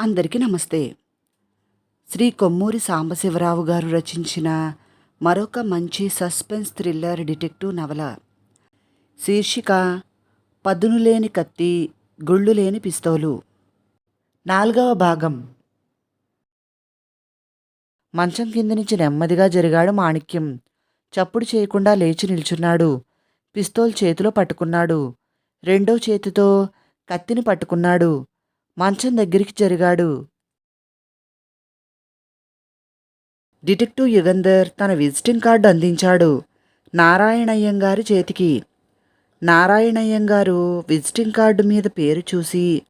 అందరికీ నమస్తే. శ్రీ కొమ్మూరి సాంబశివరావు గారు రచించిన మరొక మంచి సస్పెన్స్ థ్రిల్లర్ డిటెక్టివ్ నవల. శీర్షిక పదునులేని కత్తి గుళ్ళు లేని పిస్తోలు. నాలుగవ భాగం. మంచం కింద నుంచి నెమ్మదిగా జరిగాడు మాణిక్యం. చప్పుడు చేయకుండా లేచి నిల్చున్నాడు. పిస్తోల్ చేతిలో పట్టుకున్నాడు. రెండో చేతితో కత్తిని పట్టుకున్నాడు. మంచం దగ్గరికి జరిగాడు. డిటెక్టివ్ యుగంధర్ తన విజిటింగ్ కార్డు అందించాడు. నారాయణయ్యంగారి చేతికి. నారాయణయ్యంగారు విజిటింగ్ కార్డు మీద పేరు చూసి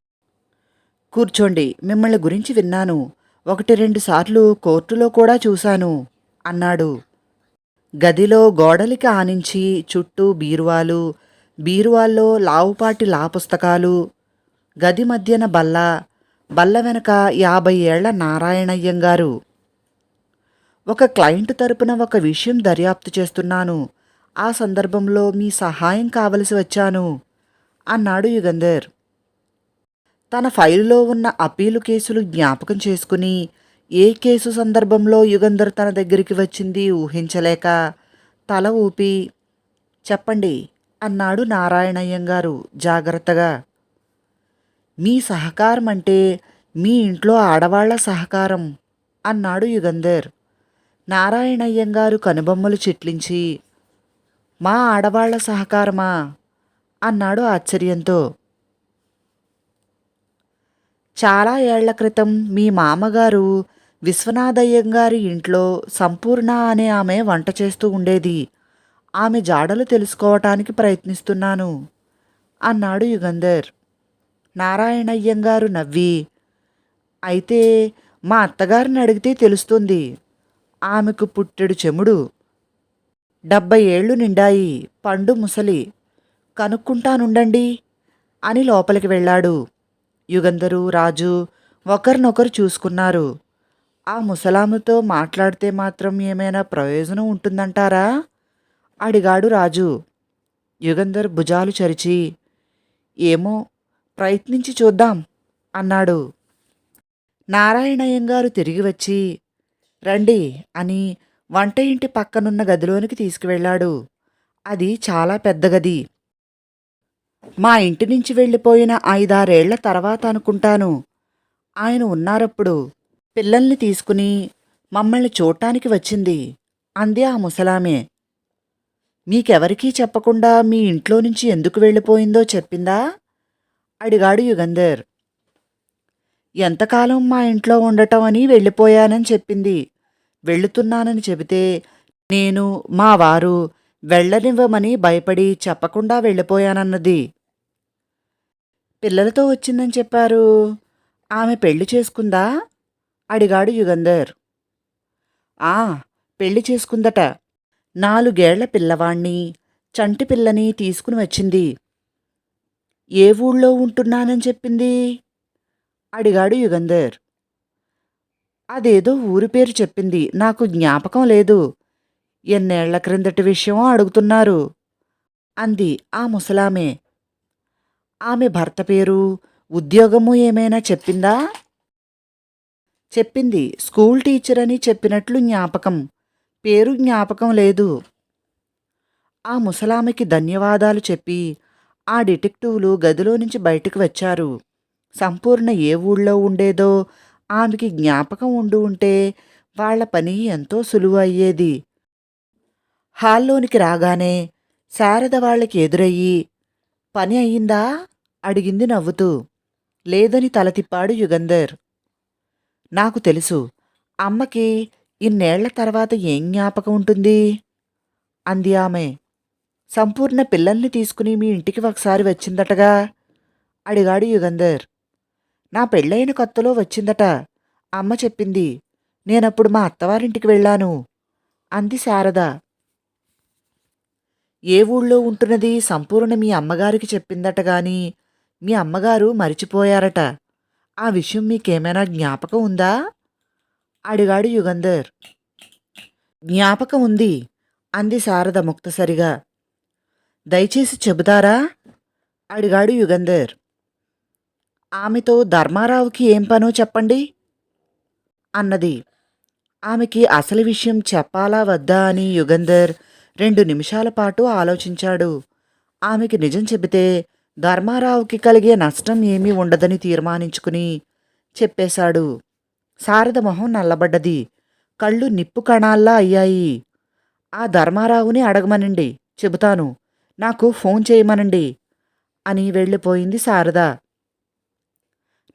కూర్చోండి మిమ్మల్ని గురించి విన్నాను. ఒకటి రెండు సార్లు కోర్టులో కూడా చూశాను అన్నాడు. గదిలో గోడలికి ఆనించి చుట్టూ బీరువాలు బీరువాల్లో లావుపాటి లా పుస్తకాలు గది మధ్యన బల్ల బల్ల వెనక యాభై ఏళ్ళ నారాయణయ్యంగారు ఒక క్లయింట్ తరపున ఒక విషయం దర్యాప్తు చేస్తున్నాను. ఆ సందర్భంలో మీ సహాయం కావలసి వచ్చాను అన్నాడు యుగంధర్. తన ఫైలులో ఉన్న అప్పీలు కేసులు జ్ఞాపకం చేసుకుని ఏ కేసు సందర్భంలో యుగంధర్ తన దగ్గరికి వచ్చింది ఊహించలేక తల ఊపి చెప్పండి అన్నాడు నారాయణయ్యంగారు జాగ్రత్తగా. మీ సహకారం అంటే మీ ఇంట్లో ఆడవాళ్ళ సహకారం అన్నాడు యుగంధర్. నారాయణయ్యంగారు కనుబొమ్మలు చిట్లించి మా ఆడవాళ్ళ సహకారమా? అన్నాడు ఆశ్చర్యంతో. చాలా ఏళ్ళ క్రితం మీ మామగారు విశ్వనాథయ్యంగారి ఇంట్లో సంపూర్ణ అనే ఆమె వంట చేస్తూ ఉండేది. ఆమె జాడలు తెలుసుకోవటానికి ప్రయత్నిస్తున్నాను అన్నాడు యుగంధర్. నారాయణయ్యంగారు నవ్వి అయితే మా అత్తగారిని అడిగితే తెలుస్తుంది. ఆమెకు పుట్టెడు చెముడు. డెబ్బై ఏళ్ళు నిండాయి పండు ముసలి. కనుక్కుంటానుండండి అని లోపలికి వెళ్ళాడు. యుగంధరు రాజు ఒకరినొకరు చూసుకున్నారు. ఆ ముసలాముతో మాట్లాడితే మాత్రం ఏమైనా ప్రయోజనం ఉంటుందంటారా? అడిగాడు రాజు. యుగంధర్ భుజాలు చరిచి ఏమో ప్రయత్నించి చూద్దాం అన్నాడు. నారాయణయ్యంగారు తిరిగి వచ్చి రండి అని వంట ఇంటి పక్కనున్న గదిలోనికి తీసుకువెళ్ళాడు. అది చాలా పెద్ద గది. మా ఇంటి నుంచి వెళ్ళిపోయిన ఐదారేళ్ళ తర్వాత అనుకుంటాను. ఆయన ఉన్నారప్పుడు పిల్లల్ని తీసుకుని మమ్మల్ని చూడటానికి వచ్చింది అంది ఆ ముసలామే. మీకెవరికీ చెప్పకుండా మీ ఇంట్లో నుంచి ఎందుకు వెళ్ళిపోయిందో చెప్పిందా? అడిగాడు యుగంధర్. ఎంతకాలం మా ఇంట్లో ఉండటం అని వెళ్ళిపోయానని చెప్పింది. వెళుతున్నానని చెబితే నేను మా వారు వెళ్ళనివ్వమని భయపడి చెప్పకుండా వెళ్ళిపోయానన్నది. పిల్లలతో వచ్చిందని చెప్పారు. ఆమె పెళ్ళి చేసుకుందా? అడిగాడు యుగంధర్. ఆ పెళ్ళి చేసుకుందట. నాలుగేళ్ళ పిల్లవాణ్ణి చంటి పిల్లని తీసుకుని వచ్చింది. ఏ ఊళ్ళో ఉంటున్నానని చెప్పింది? అడిగాడు యుగంధర్. అదేదో ఊరి పేరు చెప్పింది. నాకు జ్ఞాపకం లేదు. ఎన్నేళ్ళ క్రిందటి విషయం అడుగుతున్నారు? అంది ఆ ముసలామే. ఆమె భర్త పేరు ఉద్యోగము ఏమైనా చెప్పిందా? చెప్పింది. స్కూల్ టీచర్ అని చెప్పినట్లు జ్ఞాపకం. పేరు జ్ఞాపకం లేదు. ఆ ముసలామెకి ధన్యవాదాలు చెప్పి ఆ డిటెక్టివ్లు గదిలో నుంచి బయటకు వచ్చారు. సంపూర్ణ ఏ ఊళ్ళో ఉండేదో ఆమెకి జ్ఞాపకం ఉండి ఉంటే వాళ్ళ పని ఎంతో సులువు అయ్యేది. హాల్లోనికి రాగానే శారద వాళ్ళకి ఎదురయ్యి పని అయ్యిందా అడిగింది నవ్వుతూ. లేదని తల తిప్పాడు యుగంధర్. నాకు తెలుసు అమ్మకి ఇన్నేళ్ళ తర్వాత ఏం జ్ఞాపకం ఉంటుంది? అంది ఆమె. సంపూర్ణ పిల్లల్ని తీసుకుని మీ ఇంటికి ఒకసారి వచ్చిందటగా? అడిగాడు యుగంధర్. నా పెళ్ళైన కొత్తలో వచ్చిందట. అమ్మ చెప్పింది నేనప్పుడు మా అత్తవారింటికి వెళ్ళాను అంది శారద. ఏ ఊళ్ళో ఉంటున్నది సంపూర్ణ మీ అమ్మగారికి చెప్పిందట గాని మీ అమ్మగారు మరిచిపోయారట. ఆ విషయం మీకేమైనా జ్ఞాపకం ఉందా అడిగాడు యుగంధర్. జ్ఞాపకం ఉంది అంది శారద ముక్తసరిగా. దయచేసి చెబుతారా? అడిగాడు యుగంధర్. ఆమెతో ధర్మారావుకి ఏం పనో చెప్పండి? అన్నది. ఆమెకి అసలు విషయం చెప్పాలా వద్దా అని యుగంధర్ రెండు నిమిషాల పాటు ఆలోచించాడు. ఆమెకి నిజం చెబితే ధర్మారావుకి కలిగే నష్టం ఏమీ ఉండదని తీర్మానించుకుని చెప్పేశాడు. శారద మొహం నల్లబడ్డది. కళ్ళు నిప్పు కణాల్లా అయ్యాయి. ఆ ధర్మారావుని అడగమనండి. చెబుతాను. నాకు ఫోన్ చేయమనండి అని వెళ్ళిపోయింది శారద.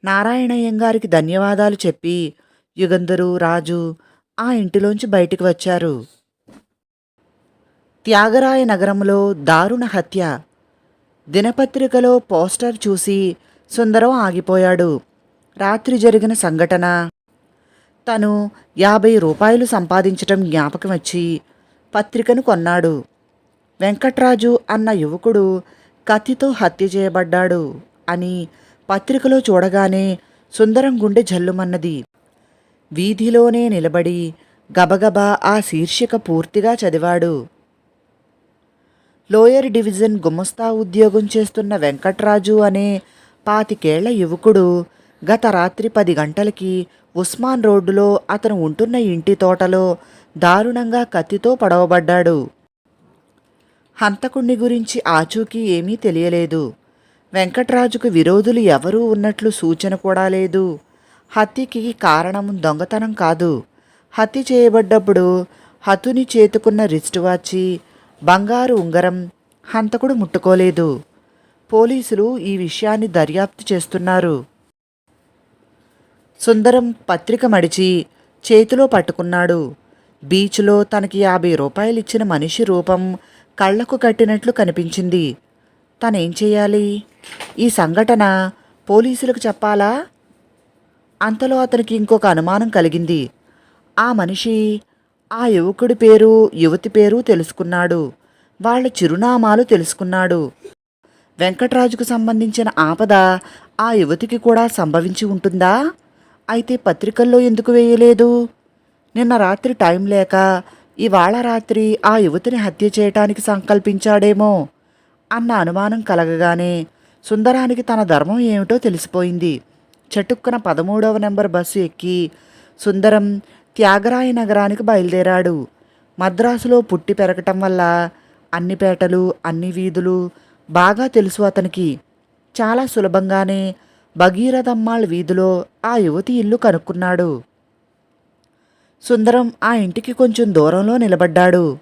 నారాయణయ్యంగారికి ధన్యవాదాలు చెప్పి యుగంధరు రాజు ఆ ఇంటిలోంచి బయటికి వచ్చారు. త్యాగరాయ నగరంలో దారుణ హత్య. దినపత్రికలో పోస్టర్ చూసి సుందరం ఆగిపోయాడు. రాత్రి జరిగిన సంఘటన. తను యాభై రూపాయలు సంపాదించటం జ్ఞాపకం వచ్చి పత్రికను కొన్నాడు. వెంకట్రాజు అన్న యువకుడు కత్తితో హత్య చేయబడ్డాడు అని పత్రికలో చూడగానే సుందరం గుండె జల్లుమన్నది. వీధిలోనే నిలబడి గబగబా ఆ శీర్షిక పూర్తిగా చదివాడు. లోయర్ డివిజన్ గుమస్తా ఉద్యోగం చేస్తున్న వెంకట్రాజు అనే పాతికేళ్ళ యువకుడు గత రాత్రి పది గంటలకి ఉస్మాన్ రోడ్డులో అతను ఉంటున్న ఇంటి తోటలో దారుణంగా కత్తితో పడవబడ్డాడు. హంతకుణ్ణి గురించి ఆచూకీ ఏమీ తెలియలేదు. వెంకట్రాజుకు విరోధులు ఎవరూ ఉన్నట్లు సూచన కూడా లేదు. హత్యకి కారణం దొంగతనం కాదు. హత్య చేయబడ్డప్పుడు హతుని చేతుకున్న రిస్ట్ వాచి బంగారు ఉంగరం హంతకుడు ముట్టుకోలేదు. పోలీసులు ఈ విషయాన్ని దర్యాప్తు చేస్తున్నారు. సుందరం పత్రిక మడిచి చేతిలో పట్టుకున్నాడు. బీచ్లో తనకి యాభై రూపాయలు ఇచ్చిన మనిషి రూపం కళ్ళకు కట్టినట్లు కనిపించింది. తనేం చేయాలి? ఈ సంఘటన పోలీసులకు చెప్పాలా? అంతలో అతనికి ఇంకొక అనుమానం కలిగింది. ఆ మనిషి ఆ యువకుడి పేరు యువతి పేరు తెలుసుకున్నాడు. వాళ్ళ చిరునామాలు తెలుసుకున్నాడు. వెంకట్రాజుకు సంబంధించిన ఆపద ఆ యువతికి కూడా సంభవించి ఉంటుందా? అయితే పత్రికల్లో ఎందుకు వేయలేదు? నిన్న రాత్రి టైం లేక ఇవాళ రాత్రి ఆ యువతిని హత్య చేయటానికి సంకల్పించాడేమో అన్న అనుమానం కలగగానే సుందరానికి తన ధర్మం ఏమిటో తెలిసిపోయింది. చటుక్కున పదమూడవ నెంబర్ బస్సు ఎక్కి సుందరం త్యాగరాయ నగరానికి బయలుదేరాడు. మద్రాసులో పుట్టి పెరగటం వల్ల అన్ని పేటలు అన్ని వీధులు బాగా తెలుసు అతనికి. చాలా సులభంగానే భగీరథమ్మాళ్ వీధిలో ఆ యువతి ఇల్లు కనుక్కున్నాడు. సుందరం ఆ ఇంటికి కొంచెం దూరంలో నిలబడ్డాడు.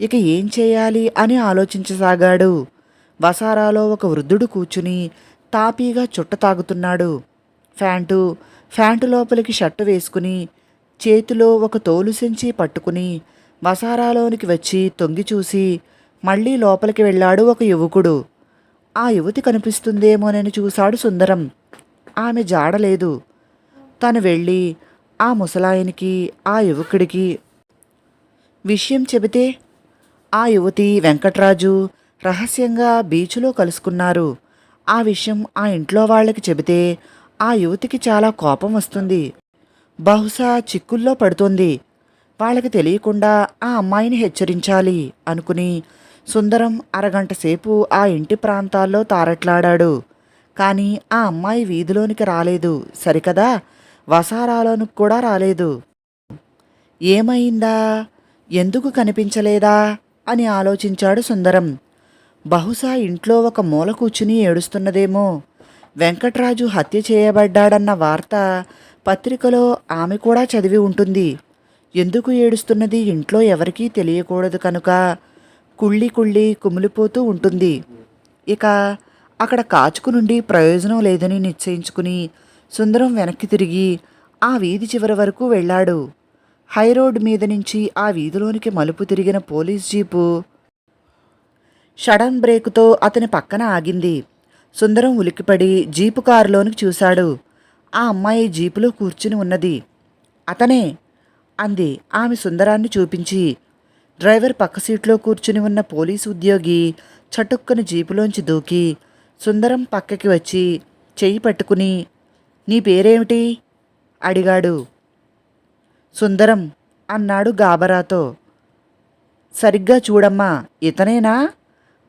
ఇక ఏం చేయాలి అని ఆలోచించసాగాడు. వసారాలో ఒక వృద్ధుడు కూర్చుని తాపీగా చుట్ట తాగుతున్నాడు. ఫ్యాంటు ఫ్యాంటు లోపలికి షర్టు వేసుకుని చేతిలో ఒక తోలు సంచి పట్టుకుని వసారాలోనికి వచ్చి తొంగి చూసి మళ్ళీ లోపలికి వెళ్ళాడు ఒక యువకుడు. ఆ యువతి కనిపిస్తుందేమోనని చూశాడు సుందరం. ఆమె జాడలేదు. తను వెళ్ళి ఆ ముసలాయనికి ఆ యువకుడికి విషయం చెబితే ఆ యువతి వెంకట్రాజు రహస్యంగా బీచ్లో కలుసుకున్నారు. ఆ విషయం ఆ ఇంట్లో వాళ్ళకి చెబితే ఆ యువతికి చాలా కోపం వస్తుంది. బహుశా చిక్కుల్లో పడుతుంది. వాళ్ళకి తెలియకుండా ఆ అమ్మాయిని హెచ్చరించాలి అనుకుని సుందరం అరగంట సేపు ఆ ఇంటి ప్రాంతాల్లో తారట్లాడాడు. కానీ ఆ అమ్మాయి వీధిలోనికి రాలేదు. సరికదా? వసారాలోనికి కూడా రాలేదు. ఏమైందా? ఎందుకు కనిపించలేదా? అని ఆలోచించాడు సుందరం. బహుశా ఇంట్లో ఒక మూల కూర్చుని ఏడుస్తున్నదేమో. వెంకట్రాజు హత్య చేయబడ్డాడన్న వార్త పత్రికలో ఆమె కూడా చదివి ఉంటుంది. ఎందుకు ఏడుస్తున్నది ఇంట్లో ఎవరికీ తెలియకూడదు కనుక? కుళ్ళి కుళ్ళి కుమిలిపోతూ ఉంటుంది. ఇక అక్కడ కాచుకు నుండి ప్రయోజనం లేదని నిశ్చయించుకుని సుందరం వెనక్కి తిరిగి ఆ వీధి చివరి వరకు వెళ్ళాడు. హైరోడ్ మీద నుంచి ఆ వీధిలోనికి మలుపు తిరిగిన పోలీస్ జీపు షడన్ బ్రేకుతో అతని పక్కన ఆగింది. సుందరం ఉలిక్కిపడి జీపు కారులోనికి చూశాడు. ఆ అమ్మాయి జీపులో కూర్చుని ఉన్నది. అతనే అంది ఆమె సుందరాన్ని చూపించి. డ్రైవర్ పక్క సీట్లో కూర్చుని ఉన్న పోలీసు ఉద్యోగి చటుక్కని జీపులోంచి దూకి సుందరం పక్కకి వచ్చి చెయ్యి పట్టుకుని నీ పేరేమిటి? అడిగాడు. సుందరం అన్నాడు గాబరాతో సరిగ్గా చూడమ్మా ఇతనేనా?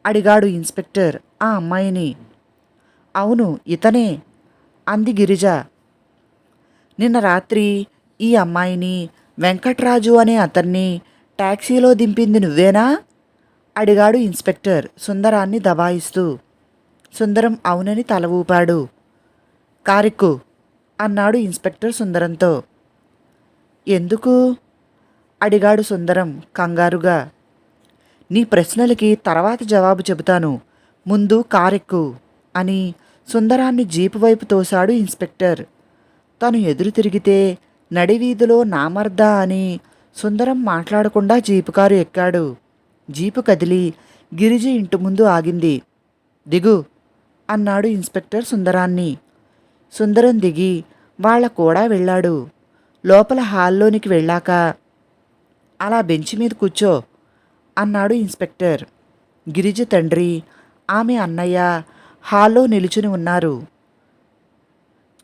అడిగాడు ఇన్స్పెక్టర్ ఆ అమ్మాయిని. అవును ఇతనే అంది గిరిజ. నిన్న రాత్రి ఈ అమ్మాయిని వెంకట్రాజు అనే అతన్ని ట్యాక్సీలో దింపింది నువ్వేనా? అడిగాడు ఇన్స్పెక్టర్ సుందరాన్ని దబాయిస్తూ. సుందరం అవునని తల ఊపాడు. కారెక్కు అన్నాడు ఇన్స్పెక్టర్ సుందరంతో. ఎందుకు? అడిగాడు సుందరం కంగారుగా. నీ ప్రశ్నలకి తర్వాత జవాబు చెబుతాను. ముందు కారెక్కు అని సుందరాన్ని జీపు వైపు తోశాడు ఇన్స్పెక్టర్. తను ఎదురు తిరిగితే నడివీధిలో నామర్దా అని సుందరం మాట్లాడకుండా జీపు కారు ఎక్కాడు. జీపు కదిలి గిరిజి ఇంటి ముందు ఆగింది. దిగు అన్నాడు ఇన్స్పెక్టర్ సుందరాన్ని. సుందరం దిగి వాళ్ళ కూడా వెళ్ళాడు. లోపల హాల్లోనికి వెళ్ళాక అలా బెంచి మీద కూర్చో అన్నాడు ఇన్స్పెక్టర్. గిరిజ తండ్రి ఆమె అన్నయ్య హాల్లో నిలుచుని ఉన్నారు.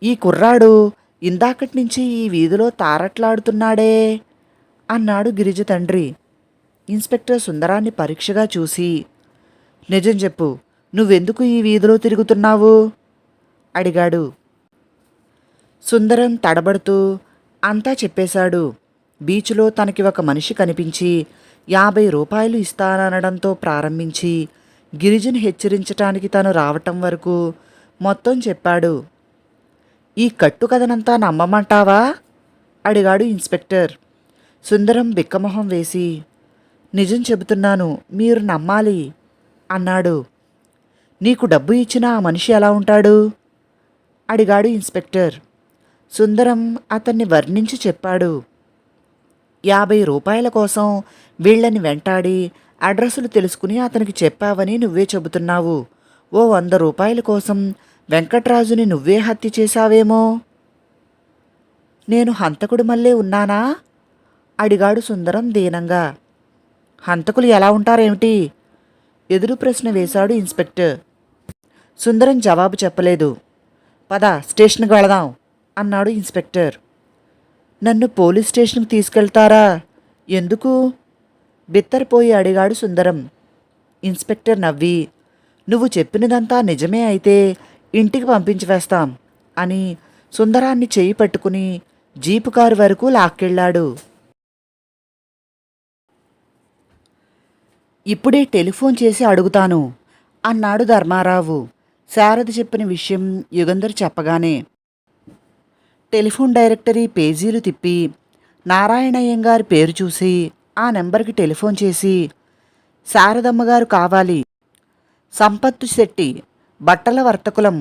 ఈ కుర్రాడు ఇందాకటి నుంచి ఈ వీధిలో తారట్లాడుతున్నాడే అన్నాడు గిరిజ తండ్రి. ఇన్స్పెక్టర్ సుందరాన్ని పరీక్షగా చూసి నిజం చెప్పు నువ్వెందుకు ఈ వీధిలో తిరుగుతున్నావు? అడిగాడు. సుందరం తడబడుతూ అంతా చెప్పేశాడు. బీచ్లో తనకి ఒక మనిషి కనిపించి యాభై రూపాయలు ఇస్తాననడంతో ప్రారంభించి గిరిజను హెచ్చరించటానికి తను రావటం వరకు మొత్తం చెప్పాడు. ఈ కట్టు కథనంతా నమ్మమంటావా? అడిగాడు ఇన్స్పెక్టర్. సుందరం బిక్కమొహం వేసి నిజం చెబుతున్నాను మీరు నమ్మాలి అన్నాడు. నీకు డబ్బు ఇచ్చిన ఆ మనిషి ఎలా ఉంటాడు? అడిగాడు ఇన్స్పెక్టర్. సుందరం అతన్ని వర్ణించి చెప్పాడు. యాభై రూపాయల కోసం వీళ్ళని వెంటాడి అడ్రస్సులు తెలుసుకుని అతనికి చెప్పావని నువ్వే చెబుతున్నావు. ఓ వంద రూపాయల కోసం వెంకట్రాజుని నువ్వే హత్య చేశావేమో? నేను హంతకుడు మళ్ళే ఉన్నానా? అడిగాడు సుందరం దీనంగా. హంతకులు ఎలా ఉంటారేమిటి? ఎదురు ప్రశ్న వేశాడు ఇన్స్పెక్టర్. సుందరం జవాబు చెప్పలేదు. పద స్టేషన్కి వెళదాం. అన్నాడు ఇన్స్పెక్టర్. నన్ను పోలీస్ స్టేషన్కి తీసుకెళ్తారా? ఎందుకు? బిత్తరపోయి అడిగాడు సుందరం. ఇన్స్పెక్టర్ నవ్వి నువ్వు చెప్పినదంతా నిజమే అయితే ఇంటికి పంపించి వేస్తాం అని సుందరాన్ని చేయి పట్టుకుని జీపు కారు వరకు లాక్కెళ్ళాడు. ఇప్పుడే టెలిఫోన్ చేసి అడుగుతాను అన్నాడు ధర్మారావు. శారద చెప్పిన విషయం యుగంధర్ చెప్పగానే టెలిఫోన్ డైరెక్టరీ పేజీలు తిప్పి నారాయణయ్యం గారి పేరు చూసి ఆ నెంబర్కి టెలిఫోన్ చేసి శారదమ్మ గారు కావాలి. సంపత్తు శెట్టి బట్టల వర్తకులం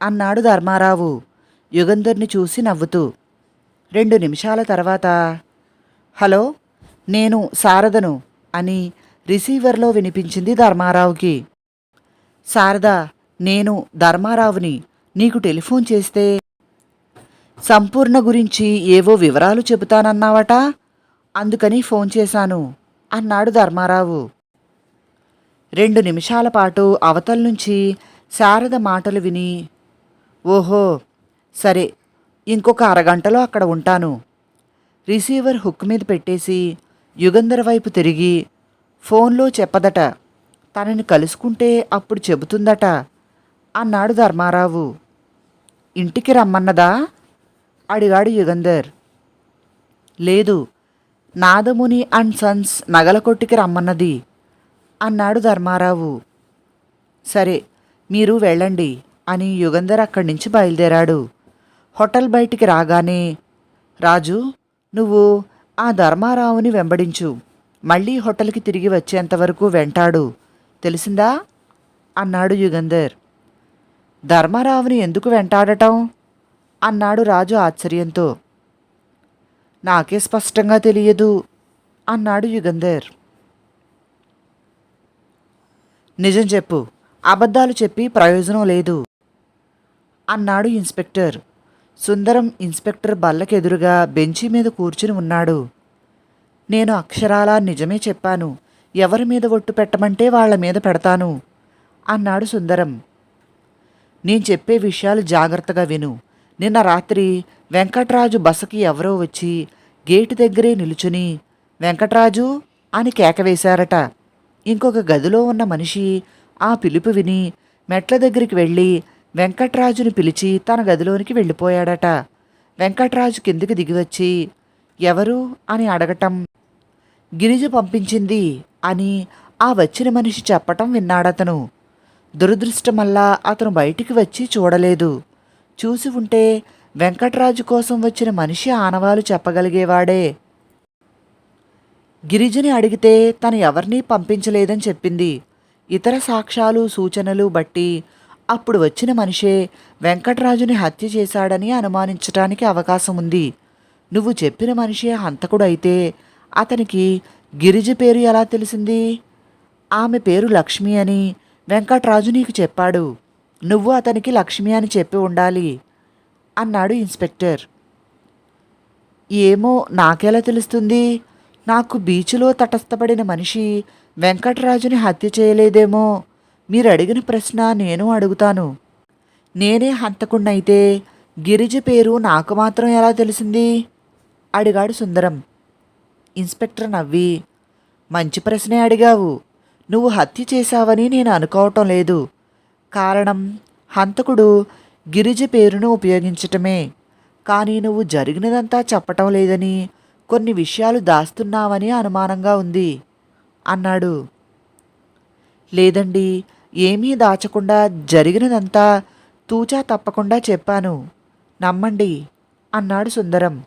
అన్నాడు ధర్మారావు యుగంధర్ని చూసి నవ్వుతూ. రెండు నిమిషాల తర్వాత హలో నేను శారదను అని రిసీవర్లో వినిపించింది ధర్మారావుకి. శారద నేను ధర్మారావుని నీకు టెలిఫోన్ చేస్తే సంపూర్ణ గురించి ఏవో వివరాలు చెబుతానన్నావట? అందుకని ఫోన్ చేశాను అన్నాడు ధర్మారావు. రెండు నిమిషాల పాటు అవతల నుంచి శారద మాటలు విని ఓహో సరే ఇంకొక అరగంటలో అక్కడ ఉంటాను. రిసీవర్ హుక్ మీద పెట్టేసి యుగంధర్ వైపు తిరిగి ఫోన్లో చెప్పదట తనని కలుసుకుంటే అప్పుడు చెబుతుందట అన్నాడు ధర్మారావు. ఇంటికి రమ్మన్నదా? అడిగాడు యుగంధర్. లేదు నాదముని అండ్ సన్స్ నగల కొట్టుకి రమ్మన్నది అన్నాడు ధర్మారావు. సరే మీరు వెళ్ళండి అని యుగంధర్ అక్కడి నుంచి బయలుదేరాడు. హోటల్ బయటికి రాగానే రాజు నువ్వు ఆ ధర్మారావుని వెంబడించు మళ్ళీ హోటల్కి తిరిగి వచ్చేంతవరకు వెంటాడు తెలిసిందా? అన్నాడు యుగంధర్. ధర్మారావుని ఎందుకు వెంటాడటం? అన్నాడు రాజు ఆశ్చర్యంతో. నాకే స్పష్టంగా తెలియదు అన్నాడు యుగంధర్. నిజం చెప్పు అబద్ధాలు చెప్పి ప్రయోజనం లేదు అన్నాడు ఇన్స్పెక్టర్. సుందరం ఇన్స్పెక్టర్ బల్లకెదురుగా బెంచి మీద కూర్చుని ఉన్నాడు. నేను అక్షరాలా నిజమే చెప్పాను ఎవరి మీద ఒట్టు పెట్టమంటే వాళ్ళ మీద పెడతాను అన్నాడు సుందరం. నేను చెప్పే విషయాలు జాగ్రత్తగా విను నిన్న రాత్రి వెంకట్రాజు బసకి ఎవరో వచ్చి గేటు దగ్గరే నిలుచుని వెంకట్రాజు అని కేకవేశారట ఇంకొక గదిలో ఉన్న మనిషి ఆ పిలుపు విని మెట్ల దగ్గరికి వెళ్ళి వెంకట్రాజుని పిలిచి తన గదిలోనికి వెళ్ళిపోయాడట. వెంకట్రాజు కిందికి దిగివచ్చి ఎవరు? అని అడగటం గిరిజ పంపించింది అని ఆ వచ్చిన మనిషి చెప్పటం విన్నాడతను. దురదృష్టమల్లా అతను బయటికి వచ్చి చూడలేదు. చూసి ఉంటే వెంకట్రాజు కోసం వచ్చిన మనిషి ఆనవాలు చెప్పగలిగేవాడే. గిరిజని అడిగితే తను ఎవరినీ పంపించలేదని చెప్పింది. ఇతర సాక్ష్యాలు సూచనలు బట్టి అప్పుడు వచ్చిన మనిషే వెంకట్రాజుని హత్య చేశాడని అనుమానించటానికి అవకాశం ఉంది నువ్వు చెప్పిన మనిషే హంతకుడైతే అతనికి గిరిజ పేరు ఎలా తెలిసింది? ఆమె పేరు లక్ష్మి అని వెంకట్రాజు నీకు చెప్పాడు. నువ్వు అతనికి లక్ష్మి అని చెప్పి ఉండాలి అన్నాడు ఇన్స్పెక్టర్. ఏమో నాకెలా తెలుస్తుంది? నాకు బీచ్లో తటస్థపడిన మనిషి వెంకటరాజుని హత్య చేయలేదేమో. మీరు అడిగిన ప్రశ్న నేను అడుగుతాను. నేనే హంతకుండైతే గిరిజ పేరు నాకు మాత్రం ఎలా తెలిసింది? అడిగాడు సుందరం. ఇన్స్పెక్టర్ నవ్వి మంచి ప్రశ్నే అడిగావు. నువ్వు హత్య చేశావని నేను అనుకోవటం లేదు. కారణం హంతకుడు గిరిజ పేరును ఉపయోగించటమే. కానీ నువ్వు జరిగినదంతా చెప్పటం లేదని కొన్ని విషయాలు దాస్తున్నావని అనుమానంగా ఉంది అన్నాడు. లేదండి ఏమీ దాచకుండా జరిగినదంతా తూచా తప్పకుండా చెప్పాను. నమ్మండి అన్నాడు సుందరం.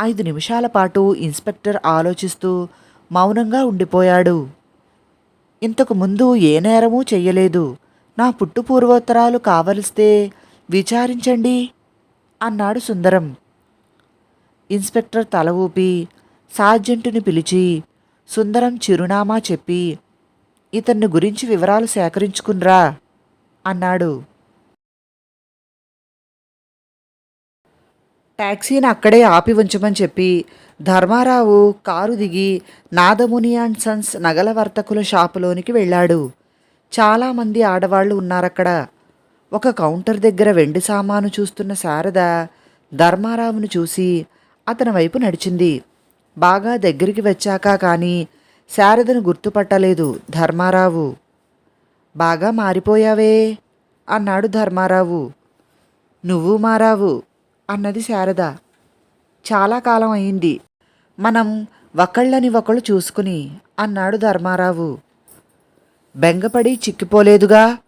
ఐదు నిమిషాల పాటు ఇన్స్పెక్టర్ ఆలోచిస్తూ మౌనంగా ఉండిపోయాడు. ఇంతకు ముందు ఏ నేరమూ చెయ్యలేదు. నా పుట్టు పూర్వోత్తరాలు కావలిస్తే విచారించండి అన్నాడు సుందరం. ఇన్స్పెక్టర్ తల ఊపి సార్జెంటుని పిలిచి సుందరం చిరునామా చెప్పి ఇతన్ని గురించి వివరాలు సేకరించుకున్రా అన్నాడు. ట్యాక్సీని అక్కడే ఆపి ఉంచమని చెప్పి ధర్మారావు కారు దిగి నాదముని అండ్ సన్స్ నగల వర్తకుల షాపులోనికి వెళ్ళాడు. చాలామంది ఆడవాళ్ళు ఉన్నారక్కడ. ఒక కౌంటర్ దగ్గర వెండి సామాను చూస్తున్న శారద ధర్మారావును చూసి అతని వైపు నడిచింది. బాగా దగ్గరికి వచ్చాక కానీ శారదను గుర్తుపట్టలేదు ధర్మారావు. బాగా మారిపోయావే అన్నాడు ధర్మారావు. నువ్వు మారావు. అన్నది శారద. చాలా కాలం అయింది. మనం ఒకళ్ళని ఒకళ్ళు చూసుకుని అన్నాడు ధర్మారావు. బెంగపడి చిక్కిపోలేదుగా.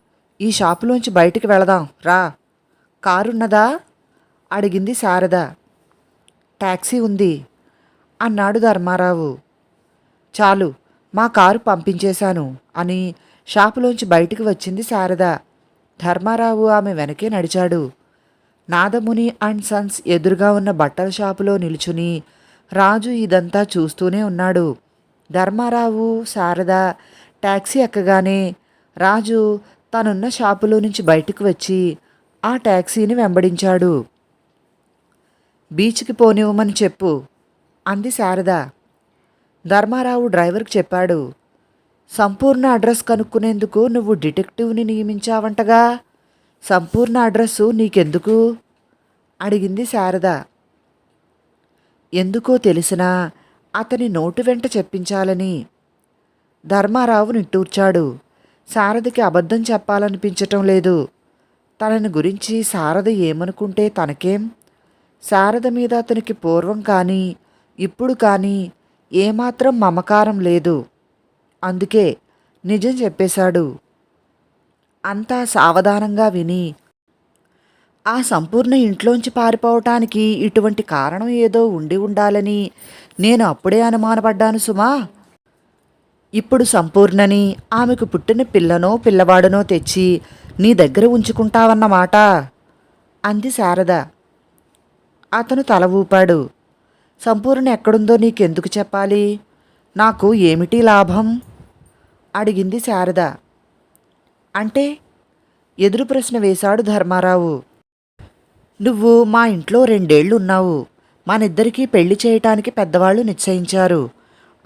ఈ షాపులోంచి బయటికి వెళదాం. రా. కారున్నదా? అడిగింది శారద. టాక్సీ ఉంది అన్నాడు ధర్మారావు. చాలు మా కారు పంపించేశాను అని షాపులోంచి బయటికి వచ్చింది శారద. ధర్మారావు ఆమె వెనకే నడిచాడు. నాదముని అండ్ సన్స్ ఎదురుగా ఉన్న బట్టల షాపులో నిలుచుని రాజు ఇదంతా చూస్తూనే ఉన్నాడు. ధర్మారావు శారద టాక్సీ ఎక్కగానే రాజు తనున్న షాపులో నుంచి బయటకు వచ్చి ఆ ట్యాక్సీని వెంబడించాడు. బీచ్కి పోనివ్వమని చెప్పు అంది శారద. ధర్మారావు డ్రైవర్కి చెప్పాడు సంపూర్ణ అడ్రస్ కనుక్కునేందుకు నువ్వు డిటెక్టివ్ని నియమించావంటగా? సంపూర్ణ అడ్రస్సు నీకెందుకు? అడిగింది శారద. ఎందుకో తెలిసినా అతని నోటు వెంట చెప్పించాలని. ధర్మారావు నిట్టూర్చాడు. శారదకి అబద్ధం చెప్పాలనిపించటం లేదు. తనని గురించి శారద ఏమనుకుంటే తనకేం? శారద మీద అతనికి పూర్వం కానీ ఇప్పుడు కానీ ఏమాత్రం మమకారం లేదు. అందుకే నిజం చెప్పేశాడు. అంతా సావధానంగా విని ఆ సంపూర్ణ ఇంట్లోంచి పారిపోవటానికి ఇటువంటి కారణం ఏదో ఉండి ఉండాలని నేను అప్పుడే అనుమానపడ్డాను సుమా. ఇప్పుడు సంపూర్ణని ఆమెకు పుట్టిన పిల్లనో పిల్లవాడనో తెచ్చి నీ దగ్గర ఉంచుకుంటావన్నమాట అంది శారద. అతను తల ఊపాడు. సంపూర్ణ ఎక్కడుందో నీకెందుకు చెప్పాలి? నాకు ఏమిటి లాభం? అడిగింది శారద. అంటే ఎదురు ప్రశ్న వేశాడు ధర్మారావు. నువ్వు మా ఇంట్లో రెండేళ్ళు ఉన్నావు మనిద్దరికీ పెళ్ళి చేయటానికి పెద్దవాళ్ళు నిశ్చయించారు.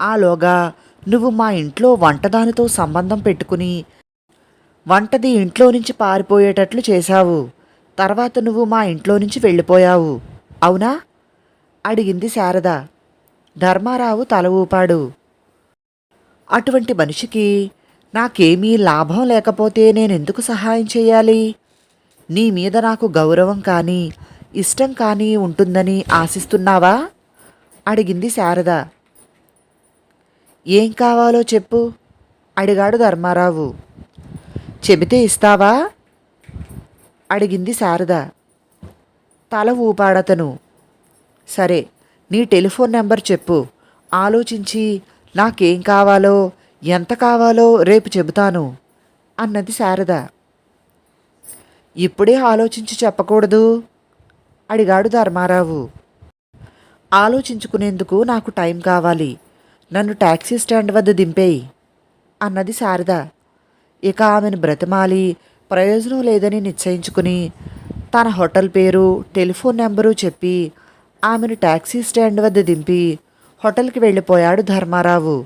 ఆలోగా నువ్వు మా ఇంట్లో వంటదానితో సంబంధం పెట్టుకుని వంటది ఇంట్లో నుంచి పారిపోయేటట్లు చేశావు. తర్వాత నువ్వు మా ఇంట్లో నుంచి వెళ్ళిపోయావు. అవునా? అడిగింది శారద. ధర్మారావు తల ఊపాడు. అటువంటి మనిషికి నాకేమీ లాభం లేకపోతే నేనెందుకు సహాయం చేయాలి? నీ మీద నాకు గౌరవం కానీ ఇష్టం కానీ ఉంటుందని ఆశిస్తున్నావా? అడిగింది శారద. ఏం కావాలో చెప్పు అడిగాడు ధర్మారావు. చెబితే ఇస్తావా? అడిగింది శారద. తల ఊపాడతను. సరే నీ టెలిఫోన్ నెంబర్ చెప్పు ఆలోచించి నాకేం కావాలో ఎంత కావాలో రేపు చెబుతాను అన్నది శారద. ఇప్పుడే ఆలోచించి చెప్పకూడదు అడిగాడు ధర్మారావు. ఆలోచించుకునేందుకు నాకు టైం కావాలి నన్ను టాక్సీ స్టాండ్ వద్ద దింపేయి అన్నది శారద. ఇక ఆమెను బ్రతిమాలి ప్రయోజనం లేదని నిశ్చయించుకుని తన హోటల్ పేరు టెలిఫోన్ నెంబరు చెప్పి ఆమెను టాక్సీ స్టాండ్ వద్ద దింపి హోటల్కి వెళ్ళిపోయాడు ధర్మారావు.